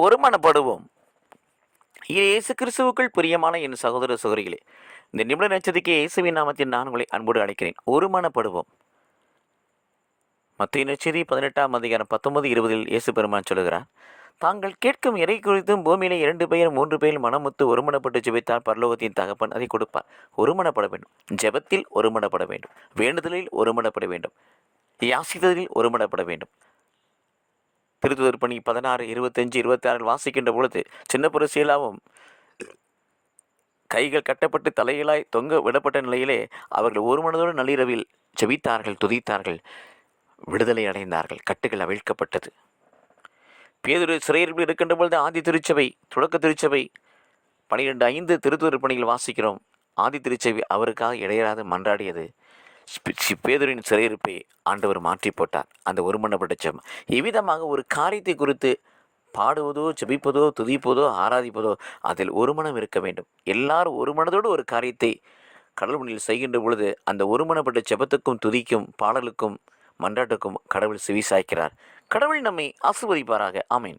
ஒருமனப்படுவோம். இயேசு கிறிஸ்துவுக்குள் பிரியமான என் சகோதர சகோதரிகளே இந்த நிமிட நட்சத்திரிக்கு இயேசுவின் நாமத்தில் நான் உங்களை அன்போடு அழைக்கிறேன். ஒருமனப்படுவோம். மத்திய நச்சதி பதினெட்டாம் அதிகாரம் பத்தொன்பது இருபதில் இயேசு பெருமான் சொல்லுகிறார் தாங்கள் கேட்கும் இறை குறித்தும் பூமியிலே இரண்டு பேர் மூன்று பேர் மனமுத்து ஒருமனப்பட்டு ஜெபித்தால் பரலோகத்தின் தகப்பன் அதை கொடுப்பார். ஒருமனப்பட வேண்டும். ஜெபத்தில் ஒருமனப்பட வேண்டும். வேண்டுதலில் ஒருமனப்பட வேண்டும். யாசித்ததில் ஒருமனப்பட வேண்டும். திருத்துதர் பணி பதினாறு இருபத்தஞ்சு இருபத்தி ஆறில் வாசிக்கின்ற பொழுது சின்ன புரசியலாவும் கைகள் கட்டப்பட்டு தலையிலாய் தொங்க விடப்பட்ட நிலையிலே அவர்கள் ஒரு மனதோடு நள்ளிரவில் செவித்தார்கள் துதித்தார்கள் விடுதலை அடைந்தார்கள் கட்டுகள் அவிழ்க்கப்பட்டது. பேதுரு சிறையில் இருக்கின்ற பொழுது ஆதி திருச்சபை தொடக்க திருச்சபை பனிரெண்டு ஐந்து திருத்துவர் பணியில் வாசிக்கிறோம். ஆதி திருச்சபை அவருக்காக இடையராது மன்றாடியது. ஸ்பி- சிறையிருப்பை ஆண்டவர் மாற்றி போட்டார் அந்த ஒருமனப்பட்ட ஜெபம் இவ்விதமாக ஒரு காரியத்தை குறித்து பாடுவதோ ஜெபிப்பதோ துதிப்பதோ ஆராதிப்பதோ அதில் ஒரு மனம் இருக்க வேண்டும். எல்லாரும் ஒரு மனதோடு ஒரு காரியத்தை கடல் முன்னில் செய்கின்ற பொழுது அந்த ஒருமனப்பட்ட ஜெபத்துக்கும் துதிக்கும் பாடலுக்கும் மன்றாட்டுக்கும் கடவுள் செவி சாய்க்கிறார். கடவுள் நம்மை ஆசிர்வதிப்பாராக. ஆமேன்.